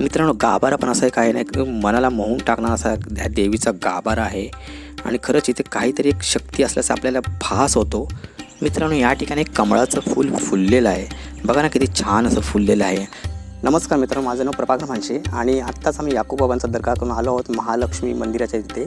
मित्रांनो गाभारा पण असा एक आहे ना एक मनाला मोहून टाकणारा असा ह्या देवीचा गाभारा आहे. आणि खरंच इथे काहीतरी एक शक्ती असल्याचा आपल्याला भास होतो. मित्रांनो या ठिकाणी एक कमळाचं फूल फुललेलं आहे. बघा ना किती छान असं फुललेलं आहे. नमस्कार मित्रांनो माझं नाव प्रभाकर मानशे आणि आत्ताच आम्ही याकूबाबांचा दर्गा करून आलो आहोत महालक्ष्मी मंदिराच्या तिथे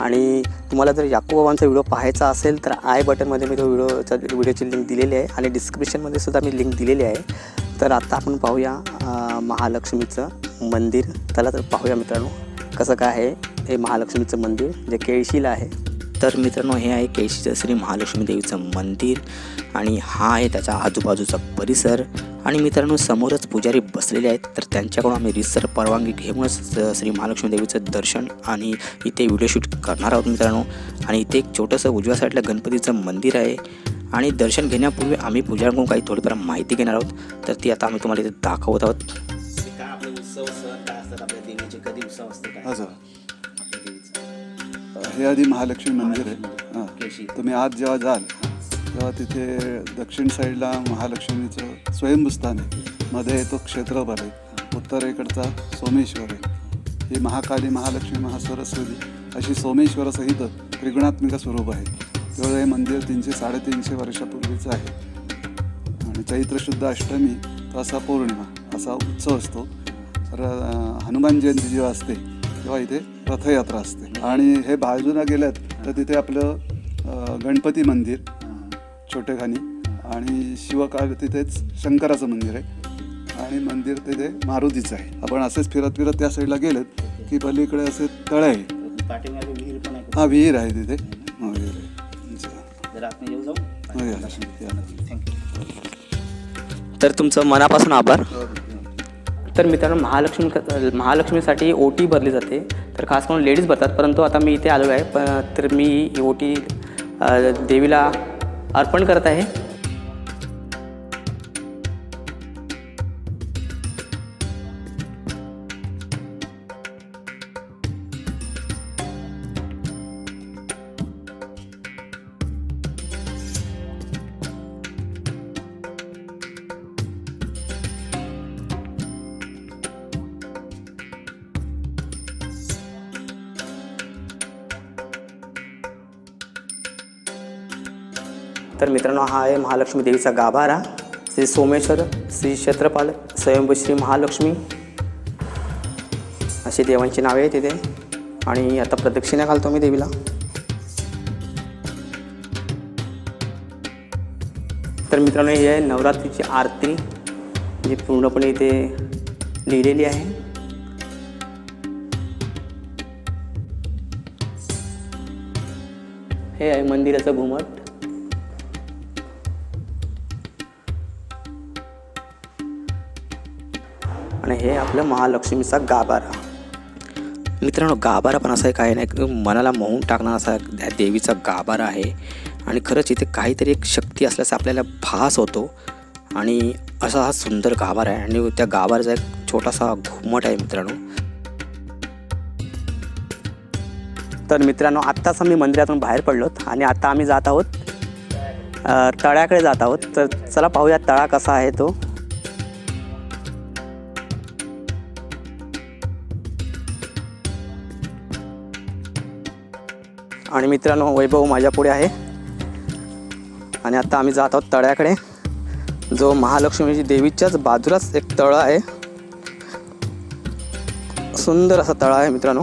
आणि तुम्हाला जर याकूबाबांचा व्हिडिओ पाहायचा असेल तर आय बटनमध्ये मी तो व्हिडिओचा व्हिडिओची लिंक दिलेली आहे आणि डिस्क्रिप्शनमध्ये सुद्धा मी लिंक दिलेली आहे. तर आता आपण पाहूया महालक्ष्मीचं मंदिर. त्याला तर पाहूया मित्रांनो कसं काय आहे हे महालक्ष्मीचं मंदिर जे केळशीला आहे. तर मित्रांनो हे आहे केळशीचं श्री महालक्ष्मी देवीचं मंदिर आणि हा आहे त्याच्या आजूबाजूचा परिसर. आणि मित्रांनो समोरच पुजारी बसलेले आहेत तर त्यांच्याकडून आम्ही रिसर परवानगी घेऊनच श्री महालक्ष्मी देवीचं दर्शन आणि इथे व्हिडिओ शूट करणार आहोत मित्रांनो. आणि इथे एक छोटंसं उजव्या साईडला गणपतीचं मंदिर आहे. आणि दर्शन घेण्यापूर्वी आम्ही पुजाऱ्यांकडून काही थोडीफार माहिती घेणार आहोत. तर ती आता आम्ही तुम्हाला इथे दाखवत आहोत. काय आपले उत्सव काय असतात आपल्या देवीचे? कधी उत्सव असतो असं हे आधी महालक्ष्मी मंदिर आहे. हां. तुम्ही आत जेव्हा जाल तेव्हा तिथे दक्षिण साईडला महालक्ष्मीचं स्वयंभूस्थान आहे. मध्ये तो क्षेत्रफळ आहे. उत्तरेकडचा सोमेश्वर आहे. ही महाकाली महालक्ष्मी महासरस्वती. अशी सोमेश्वरासहित त्रिगुणात्मिक स्वरूप आहे. त्यामुळे हे मंदिर तीनशे साडेतीनशे वर्षापूर्वीचं आहे. आणि चैत्र शुद्ध अष्टमी तर असा पौर्णिमा असा उत्सव असतो. तर अं, हनुमान जयंती जेव्हा असते तेव्हा इथे रथयात्रा असते. आणि हे बाजूला गेल्यात तर तिथे आपलं गणपती मंदिर छोटेखानी. आणि शिवकाल तिथेच शंकराचं मंदिर आहे. आणि मंदिर तिथे मारुतीचं आहे. आपण असेच फिरत फिरत त्या साईडला गेलेत की पलीकडे असे तळ आहे. हा विहीर आहे तिथे. आपण येऊ जाऊ हो, या. या. तर तुमचं मनापासून आभार. तर मित्रांनो महालक्ष्मी महालक्ष्मीसाठी ओटी भरली जाते. तर खास करून लेडीज भरतात परंतु आता मी इथे आलो आहे. प तर मी ही ओटी देवीला अर्पण करत आहे. तर मित्रांनो हा आहे महालक्ष्मी देवीचा गाभारा. श्री सोमेश्वर श्री क्षेत्रपाल स्वयंभू श्री महालक्ष्मी. अशी देवांची नावे आहेत तिथे आणि आता प्रदक्षिणा घालतो मी देवीला. तर मित्रांनो ही आहे नवरात्रीची आरती जी पूर्णपणे इथे लिहिलेली आहे. हे आहे मंदिराचं घुमट. आणि हे आपलं महालक्ष्मीचा गाभारा. मित्रांनो गाभारा पण असा एक आहे मनाला मोहून टाकणारा असा त्या देवीचा गाभारा आहे. आणि खरंच इथे काहीतरी एक शक्ती असल्याचा आपल्याला भास होतो. आणि असा हा सुंदर गाभारा आहे. आणि त्या गाभाराचा एक छोटासा घुमट आहे मित्रांनो. तर मित्रांनो आत्ताच आम्ही मंदिरातून बाहेर पडलोत आणि आता आम्ही जात आहोत तळ्याकडे जात आहोत. तर चला पाहूया तळा कसा आहे तो. आणि मित्रांनो वैभव माझ्या पुढे आहे. आणि आता आम्ही जात आहोत तळ्याकडे. जो महालक्ष्मीची देवीच्याच बाजूलाच एक तळं आहे. सुंदर असा तळा आहे मित्रांनो.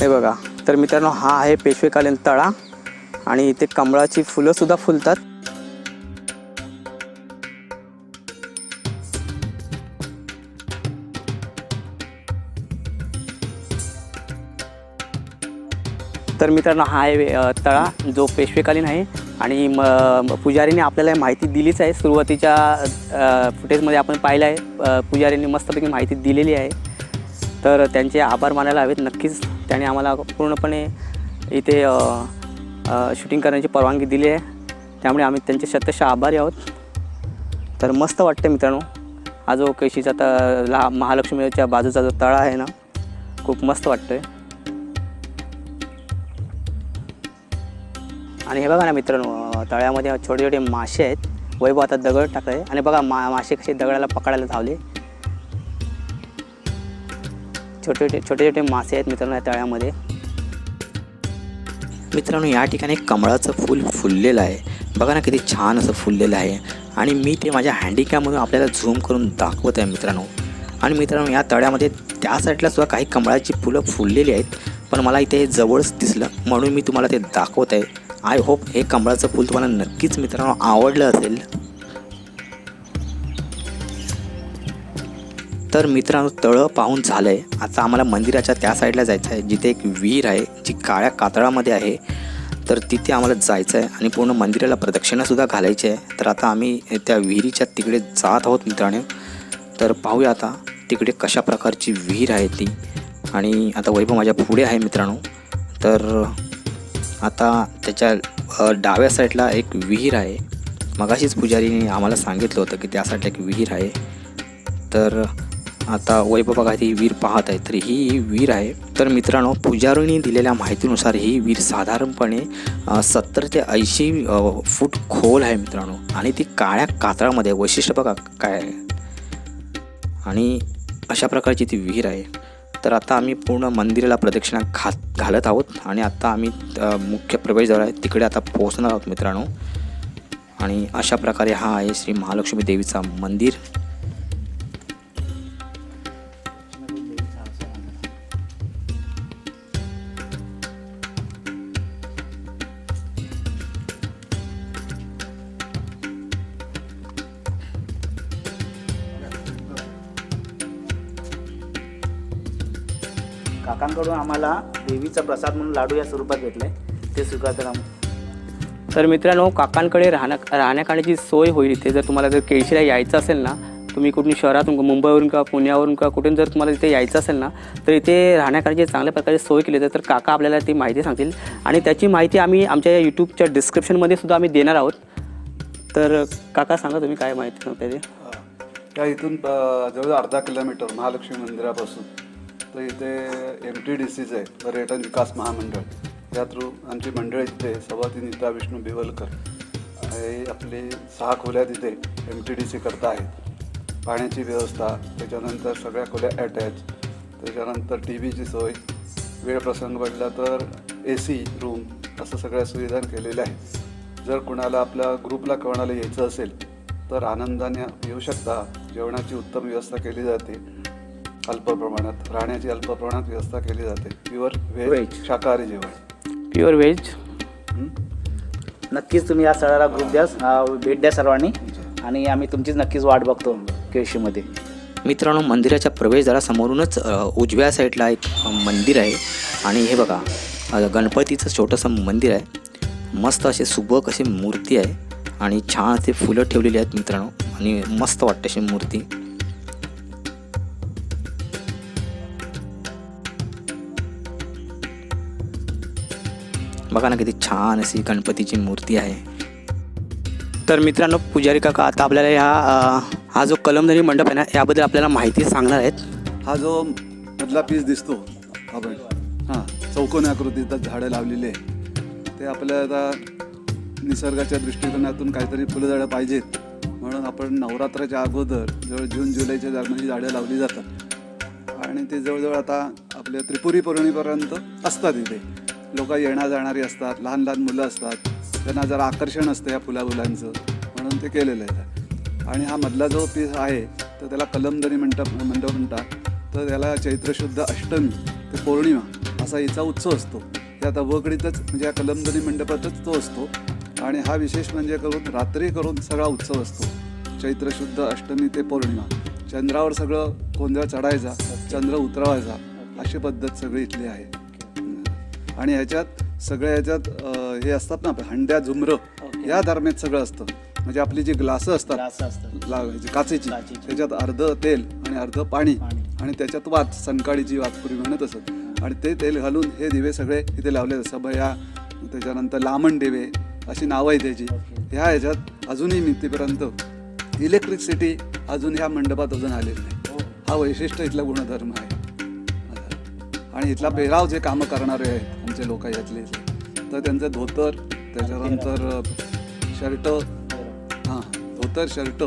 हे बघा. तर मित्रांनो हा आहे पेशवेकालीन तळा. आणि इथे कमळाची फुलंसुद्धा फुलतात. तर मित्रांनो हा आहे तळा जो पेशवेकालीन आहे आणि म पुजारीने आपल्याला माहिती दिलीच आहे. सुरुवातीच्या फुटेजमध्ये आपण पाहिलं आहे पुजारीने मस्तपैकी माहिती दिलेली आहे. तर त्यांचे आभार मानायला हवेत. नक्कीच त्याने आम्हाला पूर्णपणे इथे शूटिंग करण्याची परवानगी दिली आहे. त्यामुळे आम्ही त्यांचे शतश आभारी आहोत. तर मस्त वाटतं मित्रांनो. हा जो केशीचा त ला महालक्ष्मीच्या बाजूचा जो तळा आहे ना खूप मस्त वाटतं आहे आणि हे बघा ना मित्रांनो तळ्यामध्ये छोटे छोटे मासे आहेत. वैभव आता दगड टाकले आणि बघा मा मासे कसे दगडाला पकडायला धावले. छोटे छोटे छोटे छोटे मासे आहेत मित्रांनो या तळ्यामध्ये. मित्रांनो या ठिकाणी कमळाचं फूल फुललेलं आहे. बघा ना किती छान असं फुललेलं आहे. आणि मी ते माझ्या हँडिकॅपमधून आपल्याला झूम करून दाखवत आहे मित्रांनो. आणि मित्रांनो या तळ्यामध्ये त्या साईडला सुद्धा काही कमळाची फुलं फुललेली आहेत. पण मला इथे हे जवळच दिसलं. म्हणून मी तुम्हाला ते दाखवत आहे. आय होप हे कमळाचं फूल तुम्हाला नक्कीच मित्रांनो आवडलं असेल. तर मित्रांनो तळं पाहून झालं आहे आता आम्हाला मंदिराच्या त्या साईडला जायचं आहे जिथे एक विहीर आहे जी काळ्या कातळामध्ये आहे. तर तिथे आम्हाला जायचं आहे आणि पूर्ण मंदिराला प्रदक्षिणासुद्धा घालायची आहे. तर आता आम्ही त्या विहिरीच्या तिकडे जात आहोत मित्रांनो. तर पाहूया आता तिकडे कशा प्रकारची विहीर आहे ती. आणि आता वैभव माझ्या पुढे आहे मित्रांनो. तर आता त्याच्या डाव्या साईडला एक विहीर आहे. मगाशीच पुजारीने आम्हाला सांगितलं होतं की त्या साईडला एक विहीर आहे. तर आता वैभव बघा ही विहीर पाहत आहे तर ही विहीर आहे. तर मित्रांनो पुजारीने दिलेल्या माहितीनुसार ही विहीर साधारणपणे सत्तर ते ऐंशी फूट खोल आहे मित्रांनो. आणि ती काळ्या कातळामध्ये वैशिष्ट्य बघा काय आहे. आणि अशा प्रकारची ती विहीर आहे. तर आता आम्ही पूर्ण मंदिराला प्रदक्षिणा घा घालत आहोत. आणि आता आम्ही मुख्य प्रवेशद्वार आहे. तिकडे आता पोहोचणार आहोत मित्रांनो. आणि अशा प्रकारे हा आहे श्री महालक्ष्मी देवीचा मंदिर. काकांकडून आम्हाला देवीचा प्रसाद म्हणून लाडू या स्वरूपात भेटले. ते स्वीकारतात आम तर मित्रांनो काकांकडे राहण्या राहण्याखाण्याची सोय होईल इथे. जर तुम्हाला जर केळशीला यायचं असेल ना तुम्ही कुठून शहरातून मुंबईवरून किंवा पुण्यावरून किंवा कुठून जर तुम्हाला इथे यायचं असेल ना तर इथे राहण्याखाण्याची चांगल्या प्रकारे सोय केली जाते. तर काका आपल्याला ती माहिती सांगतील. आणि त्याची माहिती आम्ही आमच्या या यूट्यूबच्या डिस्क्रिप्शनमध्ये सुद्धा आम्ही देणार आहोत. तर काका सांगा तुम्ही काय माहिती सांगता ते त्या इथून अ, जवळ अर्धा किलोमीटर महालक्ष्मी मंदिरापासून. तर इथे एम टी डी सीचं आहे पर्यटन विकास महामंडळ. या थ्रू आमची मंडळ इथे सभाती नीता विष्णू बिवलकर हे आपली सहा खोल्या तिथे एम टी डी सी करता आहेत. पाण्याची व्यवस्था त्याच्यानंतर सगळ्या खोल्या अटॅच त्याच्यानंतर टी व्हीची सोय वेळ प्रसंग पडला तर ए सी रूम असं सगळ्या सुविधा केलेल्या आहेत. जर कुणाला आपल्या ग्रुपला कोणाला यायचं असेल तर आनंदाने येऊ शकता. जेवणाची उत्तम व्यवस्था केली जाते. अल्प प्रमाणात राहण्याची अल्प प्रमाणात व्यवस्था केली जाते. Pure veg. शाकाहारी जेवण. Pure veg? नक्कीच तुम्ही या स्थळाला ग्रुप द्या भेट द्या सर्वांनी. आणि आम्ही तुमचीच नक्कीच वाट बघतो केळशीमध्ये. मित्रांनो मंदिराच्या प्रवेशद्वारासमोरूनच उजव्या साईडला एक मंदिर आहे. आणि हे बघा गणपतीचं छोटंसं मंदिर आहे. मस्त असे सुबक अशी मूर्ती आहे. आणि छान असे फुलं ठेवलेली आहेत मित्रांनो. आणि मस्त वाटते अशी मूर्ती. बघा ना किती छान अशी गणपतीची मूर्ती आहे. तर मित्रांनो पुजारी काका आता आपल्याला ह्या हा जो कलमदरी मंडप आहे ना याबद्दल आपल्याला माहिती सांगणार आहेत. हा जो मधला पीस दिसतो आपण हां चौकोन आकृतीत झाडं लावलेली आहे ते आपल्या आता निसर्गाच्या दृष्टिकोनातून काहीतरी फुलझाडं पाहिजेत. म्हणून आपण नवरात्राच्या अगोदर जवळ जून जुलैच्या दरम्यान झाडं लावली जातात. आणि ते जवळजवळ आता आपल्या त्रिपुरी पौर्णिमेपर्यंत असतात इथे. लोक येणार जाणारी असतात लहान लहान मुलं असतात त्यांना जरा आकर्षण असतं या फुलाफुलांचं. म्हणून ते केलेलं आहे. आणि हा मधला जो पीस आहे तर त्याला कलमदरी मंडप मंडप म्हणतात तर त्याला चैत्रशुद्ध अष्टमी ते पौर्णिमा असा हिचा उत्सव असतो. या तबकडीतच म्हणजे या कलमदरी मंडपातच तो असतो. आणि हा विशेष म्हणजे करून रात्री करून सगळा उत्सव असतो. चैत्रशुद्ध अष्टमी ते पौर्णिमा. चंद्रावर सगळं गोंधळ चढायचा चंद्र उतरवायचा अशी पद्धत सगळी इथली आहे. आणि ह्याच्यात सगळ्या ह्याच्यात अं, हे असतात ना हंड्या झुमरं. या दरम्यान सगळं असतं म्हणजे आपली जी ग्लासं असतात ग्लास असतं ला ह्याची काचेची काचेची. त्याच्यात अर्ध तेल आणि अर्ध पाणी पाणी. आणि त्याच्यात वात सनकाळीची वात पूर्वी म्हणत असत आणि ते तेल घालून हे दिवे सगळे इथे लावले जातात सभया त्याच्यानंतर लामण दिवे अशी नावं आहे त्याची ओके. ह्या ह्याच्यात अजूनही मितीपर्यंत इलेक्ट्रिसिटी अजून ह्या मंडपात अजून आलेली नाही हा वैशिष्ट्य इथला गुणधर्म आहे आणि इथला पेहराव जे कामं करणारे आहेत आमचे लोक यातले इथले तर त्यांचं धोतर त्याच्यानंतर शर्ट हां धोतर शर्ट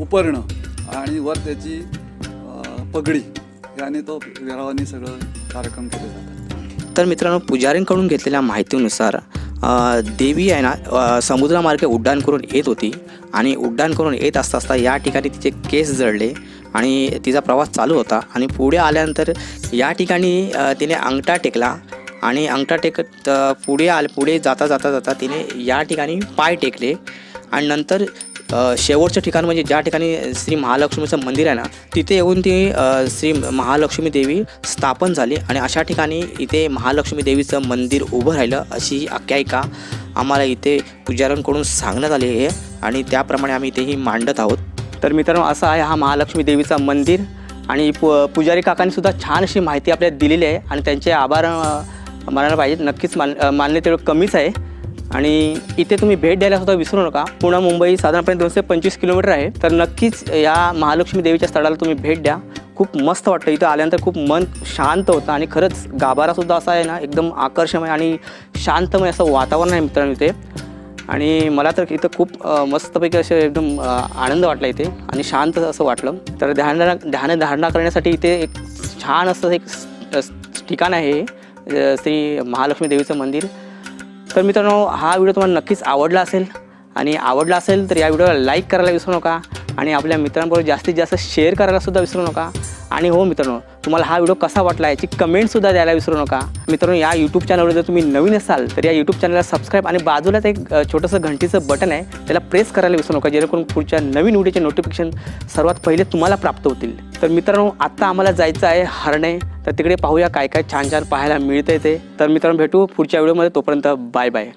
उपरणं आणि वर त्याची पगडी याने तो विरावानी सगळं कार्यक्रम केले जातात. तर मित्रांनो पुजारींकडून घेतलेल्या माहितीनुसार देवी आहे ना समुद्रामार्गे उड्डाण करून येत होती आणि उड्डाण करून येत असता असता या ठिकाणी तिचे केस जळले आणि तिचा प्रवास चालू होता आणि पुढे आल्यानंतर या ठिकाणी तिने अंगठा टेकला आणि अंगठा टेकत पुढे आल पुढे जाता जाता जाता तिने या ठिकाणी पाय टेकले आणि नंतर शेवटचं ठिकाण म्हणजे ज्या ठिकाणी श्री महालक्ष्मीचं मंदिर आहे ना तिथे येऊन ती श्री महालक्ष्मी देवी स्थापन झाली आणि अशा ठिकाणी इथे महालक्ष्मी देवीचं मंदिर उभं राहिलं अशी ही आख्यायिका आम्हाला इथे पुजाऱ्यांकडून सांगण्यात आली आहे आणि त्याप्रमाणे आम्ही इथेही मांडत आहोत. तर मित्रांनो असं आहे हा महालक्ष्मी देवीचा मंदिर. आणि पु पुजारी काकांनी सुद्धा छान अशी माहिती आपल्याला दिलेली आहे आणि त्यांचे आभार मानायला पाहिजेत. नक्कीच मान मानले तेवढं कमीच आहे. आणि इथे तुम्ही भेट द्यायला सुद्धा विसरू नका. पुणे मुंबई साधारणपणे दोनशे पंचवीस किलोमीटर आहे. तर नक्कीच या महालक्ष्मी देवीच्या स्थळाला तुम्ही भेट द्या. खूप मस्त वाटतं. इथं आल्यानंतर खूप मन शांत होतं आणि खरंच गाभारासुद्धा असा आहे ना एकदम आकर्षमय आणि शांतमय असं वातावरण आहे मित्रांनो इथे. आणि मला तर इथं खूप मस्तपैकी असे एकदम आनंद वाटला इथे आणि शांत असं वाटलं. तर ध्यान ध्यान धारणा करण्यासाठी इथे एक छान असं एक ठिकाण आहे श्री महालक्ष्मी देवीचं मंदिर. तर मित्रांनो हा व्हिडिओ तुम्हाला नक्कीच आवडला असेल. आणि आवडला असेल तर या व्हिडिओला लाईक करायला विसरू नका. आणि आपल्या मित्रांबरोबर जास्तीत जास्त शेअर करायलासुद्धा विसरू नका. आणि हो मित्रांनो तुम्हाला हा व्हिडिओ कसा वाटला याची कमेंटसुद्धा द्यायला विसरू नका. मित्रांनो या यूट्यूब चॅनलवर जर तुम्ही नवीन असाल तर या यूट्यूब चॅनलला सबस्क्राईब आणि बाजूलाच एक छोटंसं घंटीचं बटन आहे त्याला प्रेस करायला विसरू नका जेणेकरून पुढच्या नवीन व्हिडिओचे नोटिफिकेशन सर्वात पहिले तुम्हाला प्राप्त होतील. तर मित्रांनो आत्ता आम्हाला जायचं आहे हरणे. तर तिकडे पाहूया काय काय छान छान पाहायला मिळतं ते. तर मित्रांनो भेटू पुढच्या व्हिडिओमध्ये तोपर्यंत बाय बाय